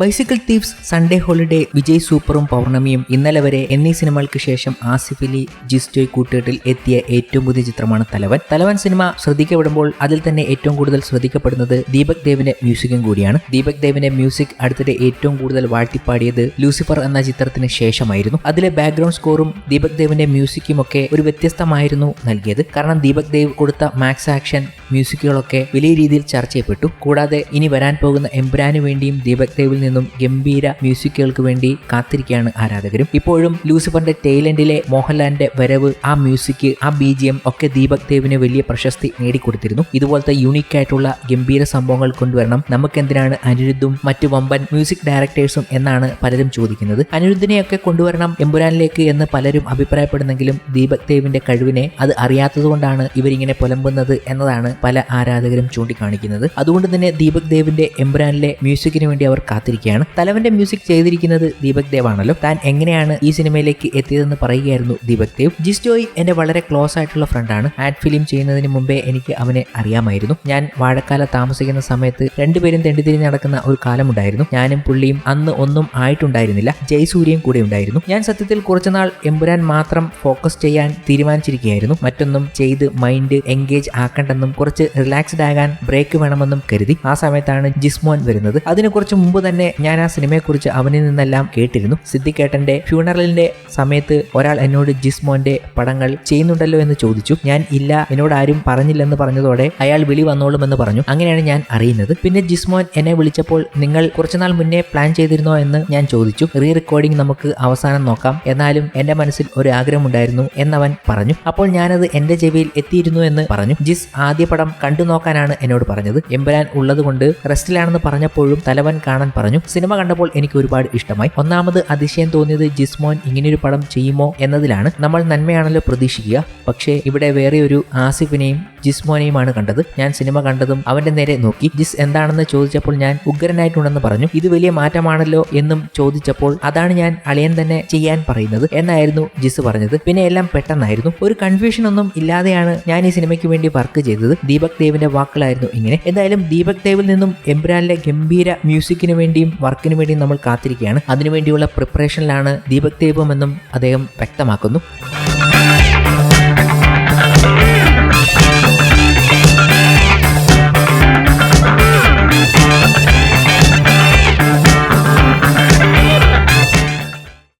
Bicycle thieves Sunday holiday Vijay സൂപ്പറും പൗർണമിയും ഇന്നലെ വരെ എന്നീ സിനിമകൾക്ക് ശേഷം ആസിഫ് അലി ജിസ്റ്റോയ് കൂട്ടുകെട്ടിൽ എത്തിയ ഏറ്റവും പുതിയ ചിത്രമാണ് തലവൻ. തലവൻ സിനിമ ശ്രദ്ധിക്കപ്പെടുമ്പോൾ അതിൽ തന്നെ ഏറ്റവും കൂടുതൽ ശ്രദ്ധിക്കപ്പെടുന്നത് ദീപക് ദേവിന്റെ മ്യൂസിക്കും കൂടിയാണ്. ദീപക് ദേവിന്റെ മ്യൂസിക് അടുത്തിടെ ഏറ്റവും കൂടുതൽ വാഴ്ത്തിപ്പാടിയത് ലൂസിഫർ എന്ന ചിത്രത്തിന് ശേഷമായിരുന്നു. അതിലെ ബാക്ക്ഗ്രൗണ്ട് സ്കോറും ദീപക് ദേവിന്റെ മ്യൂസിക്കും ഒക്കെ ഒരു വ്യത്യസ്തമായിരുന്നു നൽകിയത്. കാരണം ദീപക് ദേവ് കൊടുത്ത മാക്സ് ആക്ഷൻ മ്യൂസിക്കുകളൊക്കെ വലിയ രീതിയിൽ ചർച്ച ചെയ്യപ്പെട്ടു കൂടാതെ ഇനി വരാൻ പോകുന്ന എംബ്രാനു വേണ്ടിയും ദീപക് ദേവിൽ നിന്നും ഗംഭീര മ്യൂസിക്കുകൾക്ക് വേണ്ടി കാത്തിരിക്കുകയാണ് ആരാധകരും. ഇപ്പോഴും ലൂസിഫറിന്റെ ടൈലൻഡിലെ മോഹൻലാലിന്റെ വരവ് ആ മ്യൂസിക് ആ ബി ജി എം ഒക്കെ ദീപക് ദേവിന് വലിയ പ്രശസ്തി നേടിക്കൊടുത്തിരുന്നു. ഇതുപോലത്തെ യൂണിക് ആയിട്ടുള്ള ഗംഭീര സംഭവങ്ങൾ കൊണ്ടുവരണം. നമുക്കെന്തിനാണ് അനിരുദ്ധും മറ്റു വമ്പൻ മ്യൂസിക് ഡയറക്ടേഴ്സും എന്നാണ് പലരും ചോദിക്കുന്നത്. അനിരുദ്ധിനെയൊക്കെ കൊണ്ടുവരണം എമ്പുരാനിലേക്ക് എന്ന് പലരും അഭിപ്രായപ്പെടുന്നെങ്കിലും ദീപക് ദേവിന്റെ കഴിവിനെ അത് അറിയാത്തതുകൊണ്ടാണ് ഇവരിങ്ങനെ പുലമ്പുന്നത് എന്നതാണ് പല ആരാധകരും ചൂണ്ടിക്കാണിക്കുന്നത്. അതുകൊണ്ട് തന്നെ ദീപക് ദേവിന്റെ എംബ്രാനിലെ മ്യൂസിക്കിന് വേണ്ടി അവർ കാത്തിരിക്കുകയാണ് തലവന്റെ മ്യൂസിക് ചെയ്തിരിക്കുന്നത് ദീപക് ദേവ് ആണല്ലോ. താൻ എങ്ങനെയാണ് ഈ സിനിമയിലേക്ക് എത്തിയതെന്ന് പറയുകയായിരുന്നു ദീപക് ദേവ്. ജിസ്റ്റോയ് എന്റെ വളരെ ക്ലോസ് ആയിട്ടുള്ള ഫ്രണ്ടാണ് ആഡ് ഫിലിം ചെയ്യുന്നതിന് മുമ്പേ എനിക്ക് അവനെ അറിയാമായിരുന്നു. ഞാൻ വാഴക്കാല താമസിക്കുന്ന സമയത്ത് രണ്ടുപേരും തെണ്ടിതിരിഞ്ഞ് നടക്കുന്ന ഒരു കാലമുണ്ടായിരുന്നു. ഞാനും പുള്ളിയും അന്ന് ഒന്നും ആയിട്ടുണ്ടായിരുന്നില്ല. ജയസൂര്യയും കൂടെ ഉണ്ടായിരുന്നു. ഞാൻ സത്യത്തിൽ കുറച്ചുനാൾ എമ്പുരാൻ മാത്രം ഫോക്കസ് ചെയ്യാൻ തീരുമാനിച്ചിരിക്കുകയായിരുന്നു. മറ്റൊന്നും ചെയ്ത് മൈൻഡ് എൻഗേജ് ആക്കണ്ടെന്നും കുറച്ച് റിലാക്സ്ഡ് ആകാൻ ബ്രേക്ക് വേണമെന്നും കരുതി ആ സമയത്താണ് ജിസ്മോൻ വരുന്നത്. അതിന് കുറച്ച് മുമ്പ് ഞാൻ ആ സിനിമയെക്കുറിച്ച് അവനിൽ നിന്നെല്ലാം കേട്ടിരുന്നു. സിദ്ദിഖേട്ടന്റെ ഫ്യൂണറലിന്റെ സമയത്ത് ഒരാൾ എന്നോട് ജിസ്മോന്റെ പടങ്ങൾ ചെയ്യുന്നുണ്ടല്ലോ എന്ന് ചോദിച്ചു. ഞാൻ ഇല്ല എന്നോട് ആരും പറഞ്ഞില്ലെന്ന് പറഞ്ഞതോടെ അയാൾ വിളി വന്നോളും എന്ന് പറഞ്ഞു. അങ്ങനെയാണ് ഞാൻ അറിയുന്നത്. പിന്നെ ജിസ്മോൻ എന്നെ വിളിച്ചപ്പോൾ നിങ്ങൾ കുറച്ചുനാൾ മുന്നേ പ്ലാൻ ചെയ്തിരുന്നോ എന്ന് ഞാൻ ചോദിച്ചു. റീ റെക്കോർഡിംഗ് നമുക്ക് അവസാനം നോക്കാം. എന്നാലും എന്റെ മനസ്സിൽ ഒരു ആഗ്രഹമുണ്ടായിരുന്നു എന്നവൻ പറഞ്ഞു. അപ്പോൾ ഞാനത് എന്റെ ചെവിയിൽ എത്തിയിരുന്നു എന്ന് പറഞ്ഞു. ജിസ് ആദ്യ പടം കണ്ടു നോക്കാനാണ് എന്നോട് പറഞ്ഞത്. എമ്പുരാൻ ഉള്ളതുകൊണ്ട് റെസ്റ്റിലാണെന്ന് പറഞ്ഞപ്പോഴും തലവൻ കാണാൻ പറഞ്ഞു സിനിമ കണ്ടപ്പോൾ എനിക്ക് ഒരുപാട് ഇഷ്ടമായി. ഒന്നാമത് അതിശയം തോന്നിയത് ജിസ്മോൻ ഇങ്ങനെയൊരു പടം ചെയ്യുമോ എന്നതിലാണ്. നമ്മൾ നന്മയാണല്ലോ പ്രതീക്ഷിക്കുക. പക്ഷേ ഇവിടെ വേറെ ഒരു ആസിഫിനെയും ജിസ്മോനെയുമാണ് കണ്ടത്. ഞാൻ സിനിമ കണ്ടതും അവന്റെ നേരെ നോക്കി. ജിസ് എന്താണെന്ന് ചോദിച്ചപ്പോൾ ഞാൻ ഉഗ്രനായിട്ടുണ്ടെന്ന് പറഞ്ഞു. ഇത് വലിയ മാറ്റമാണല്ലോ എന്നും ചോദിച്ചപ്പോൾ അതാണ് ഞാൻ അളിയൻ തന്നെ ചെയ്യാൻ പറയുന്നത് എന്നായിരുന്നു ജിസ് പറഞ്ഞത്. പിന്നെ എല്ലാം പെട്ടെന്നായിരുന്നു. ഒരു കൺഫ്യൂഷൻ ഒന്നും ഇല്ലാതെയാണ് ഞാൻ ഈ സിനിമയ്ക്ക് വേണ്ടി വർക്ക് ചെയ്തത്. ദീപക് ദേവിന്റെ വാക്കുകളായിരുന്നു ഇങ്ങനെ. എന്തായാലും ദീപക് ദേവിൽ നിന്നും എംബ്രാനിലെ ഗംഭീര മ്യൂസിക്കിന് വേണ്ടിയും വർക്കിന് വേണ്ടിയും നമ്മൾ കാത്തിരിക്കുകയാണ്. അതിനുവേണ്ടിയുള്ള പ്രിപ്പറേഷനിലാണ് ദീപക് ദേവം എന്നും അദ്ദേഹം വ്യക്തമാക്കുന്നു.